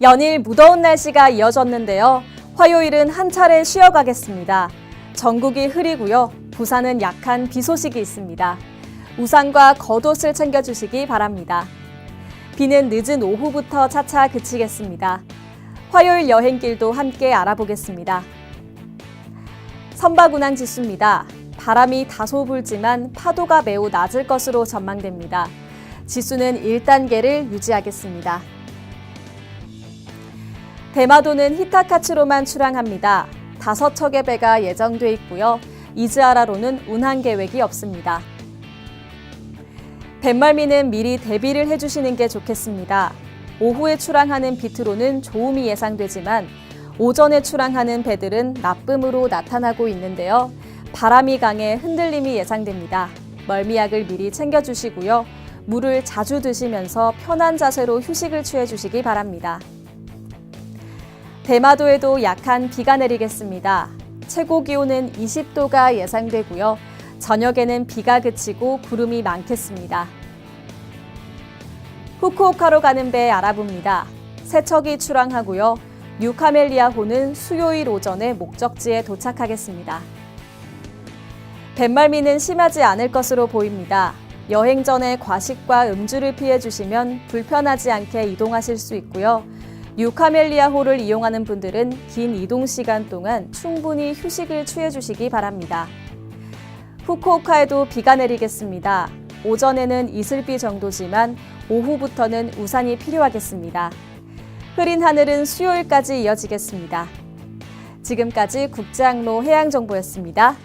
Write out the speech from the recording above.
연일 무더운 날씨가 이어졌는데요. 화요일은 한 차례 쉬어가겠습니다. 전국이 흐리고요. 부산은 약한 비 소식이 있습니다. 우산과 겉옷을 챙겨주시기 바랍니다. 비는 늦은 오후부터 차차 그치겠습니다. 화요일 여행길도 함께 알아보겠습니다. 선박 운항 지수입니다. 바람이 다소 불지만 파도가 매우 낮을 것으로 전망됩니다. 지수는 1단계를 유지하겠습니다. 대마도는 히타카츠로만 출항합니다. 다섯 척의 배가 예정돼 있고요. 이즈아라로는 운항 계획이 없습니다. 뱃말미는 미리 대비를 해주시는 게 좋겠습니다. 오후에 출항하는 비트로는 좋음이 예상되지만 오전에 출항하는 배들은 나쁨으로 나타나고 있는데요. 바람이 강해 흔들림이 예상됩니다. 멀미약을 미리 챙겨주시고요. 물을 자주 드시면서 편한 자세로 휴식을 취해 주시기 바랍니다. 대마도에도 약한 비가 내리겠습니다. 최고 기온은 20도가 예상되고요. 저녁에는 비가 그치고 구름이 많겠습니다. 후쿠오카로 가는 배 알아봅니다. 세척이 출항하고요. 뉴카멜리아호는 수요일 오전에 목적지에 도착하겠습니다. 뱃말미는 심하지 않을 것으로 보입니다. 여행 전에 과식과 음주를 피해 주시면 불편하지 않게 이동하실 수 있고요. 뉴 카멜리아호를 이용하는 분들은 긴 이동 시간 동안 충분히 휴식을 취해 주시기 바랍니다. 후쿠오카에도 비가 내리겠습니다. 오전에는 이슬비 정도지만 오후부터는 우산이 필요하겠습니다. 흐린 하늘은 수요일까지 이어지겠습니다. 지금까지 국제항로 해양정보였습니다.